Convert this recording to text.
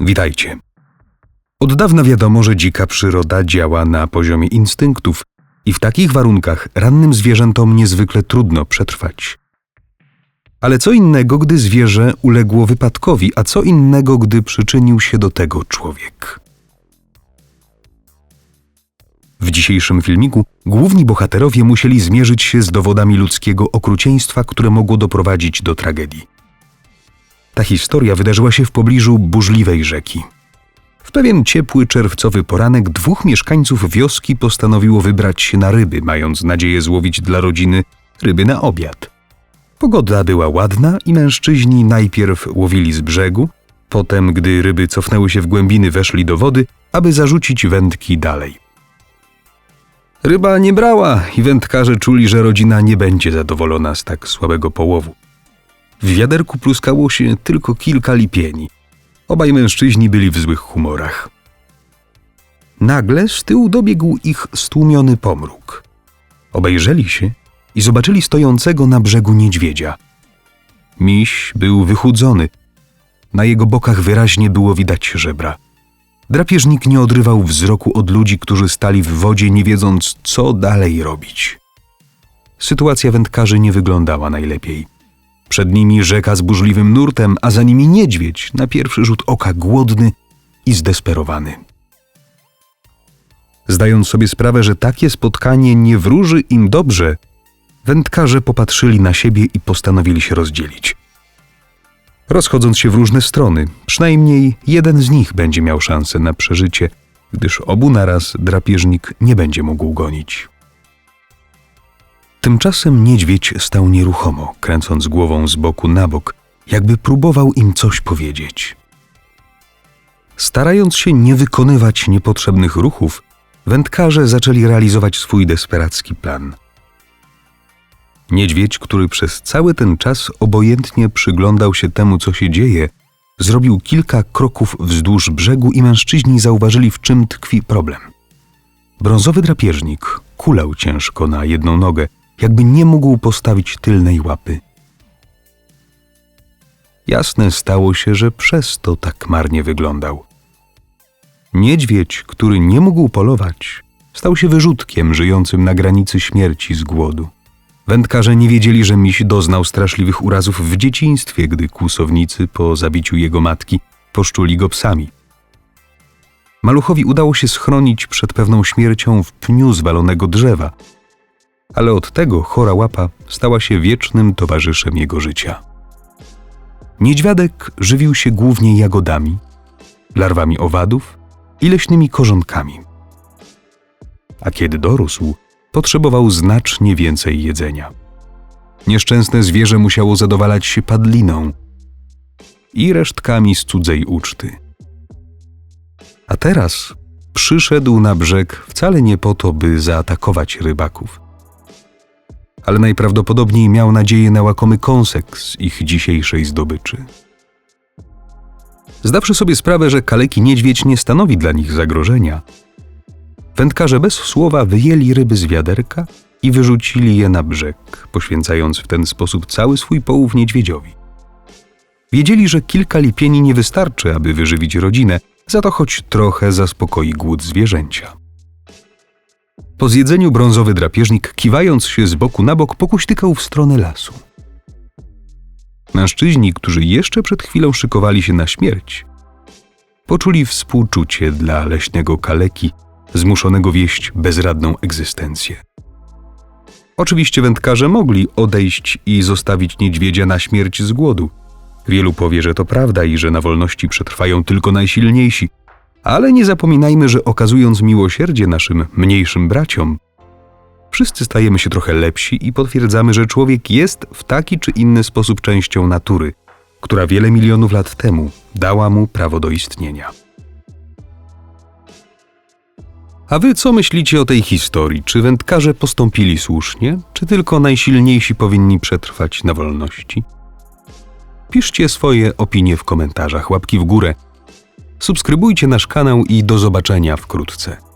Witajcie. Od dawna wiadomo, że dzika przyroda działa na poziomie instynktów i w takich warunkach rannym zwierzętom niezwykle trudno przetrwać. Ale co innego, gdy zwierzę uległo wypadkowi, a co innego, gdy przyczynił się do tego człowiek. W dzisiejszym filmiku główni bohaterowie musieli zmierzyć się z dowodami ludzkiego okrucieństwa, które mogło doprowadzić do tragedii. Ta historia wydarzyła się w pobliżu burzliwej rzeki. W pewien ciepły czerwcowy poranek dwóch mieszkańców wioski postanowiło wybrać się na ryby, mając nadzieję złowić dla rodziny ryby na obiad. Pogoda była ładna i mężczyźni najpierw łowili z brzegu, potem, gdy ryby cofnęły się w głębiny, weszli do wody, aby zarzucić wędki dalej. Ryba nie brała i wędkarze czuli, że rodzina nie będzie zadowolona z tak słabego połowu. W wiaderku pluskało się tylko kilka lipieni. Obaj mężczyźni byli w złych humorach. Nagle z tyłu dobiegł ich stłumiony pomruk. Obejrzeli się i zobaczyli stojącego na brzegu niedźwiedzia. Miś był wychudzony. Na jego bokach wyraźnie było widać żebra. Drapieżnik nie odrywał wzroku od ludzi, którzy stali w wodzie, nie wiedząc, co dalej robić. Sytuacja wędkarzy nie wyglądała najlepiej. Przed nimi rzeka z burzliwym nurtem, a za nimi niedźwiedź, na pierwszy rzut oka głodny i zdesperowany. Zdając sobie sprawę, że takie spotkanie nie wróży im dobrze, wędkarze popatrzyli na siebie i postanowili się rozdzielić. Rozchodząc się w różne strony, przynajmniej jeden z nich będzie miał szansę na przeżycie, gdyż obu naraz drapieżnik nie będzie mógł gonić. Tymczasem niedźwiedź stał nieruchomo, kręcąc głową z boku na bok, jakby próbował im coś powiedzieć. Starając się nie wykonywać niepotrzebnych ruchów, wędkarze zaczęli realizować swój desperacki plan. Niedźwiedź, który przez cały ten czas obojętnie przyglądał się temu, co się dzieje, zrobił kilka kroków wzdłuż brzegu i mężczyźni zauważyli, w czym tkwi problem. Brązowy drapieżnik kulał ciężko na jedną nogę, jakby nie mógł postawić tylnej łapy. Jasne stało się, że przez to tak marnie wyglądał. Niedźwiedź, który nie mógł polować, stał się wyrzutkiem żyjącym na granicy śmierci z głodu. Wędkarze nie wiedzieli, że miś doznał straszliwych urazów w dzieciństwie, gdy kłusownicy po zabiciu jego matki poszczuli go psami. Maluchowi udało się schronić przed pewną śmiercią w pniu zwalonego drzewa, ale od tego chora łapa stała się wiecznym towarzyszem jego życia. Niedźwiadek żywił się głównie jagodami, larwami owadów i leśnymi korzonkami. A kiedy dorósł, potrzebował znacznie więcej jedzenia. Nieszczęsne zwierzę musiało zadowalać się padliną i resztkami z cudzej uczty. A teraz przyszedł na brzeg wcale nie po to, by zaatakować rybaków, ale najprawdopodobniej miał nadzieję na łakomy kąsek z ich dzisiejszej zdobyczy. Zdawszy sobie sprawę, że kaleki niedźwiedź nie stanowi dla nich zagrożenia, Wędkarze bez słowa wyjęli ryby z wiaderka i wyrzucili je na brzeg, poświęcając w ten sposób cały swój połów niedźwiedziowi. Wiedzieli, że kilka lipieni nie wystarczy, aby wyżywić rodzinę, za to choć trochę zaspokoi głód zwierzęcia. Po zjedzeniu brązowy drapieżnik, kiwając się z boku na bok, pokuśtykał w stronę lasu. Mężczyźni, którzy jeszcze przed chwilą szykowali się na śmierć, poczuli współczucie dla leśnego kaleki, zmuszonego wieść bezradną egzystencję. Oczywiście wędkarze mogli odejść i zostawić niedźwiedzia na śmierć z głodu. Wielu powie, że to prawda i że na wolności przetrwają tylko najsilniejsi, ale nie zapominajmy, że okazując miłosierdzie naszym mniejszym braciom, wszyscy stajemy się trochę lepsi i potwierdzamy, że człowiek jest w taki czy inny sposób częścią natury, która wiele milionów lat temu dała mu prawo do istnienia. A wy co myślicie o tej historii? Czy wędkarze postąpili słusznie, czy tylko najsilniejsi powinni przetrwać na wolności? Piszcie swoje opinie w komentarzach, łapki w górę. Subskrybujcie nasz kanał i do zobaczenia wkrótce.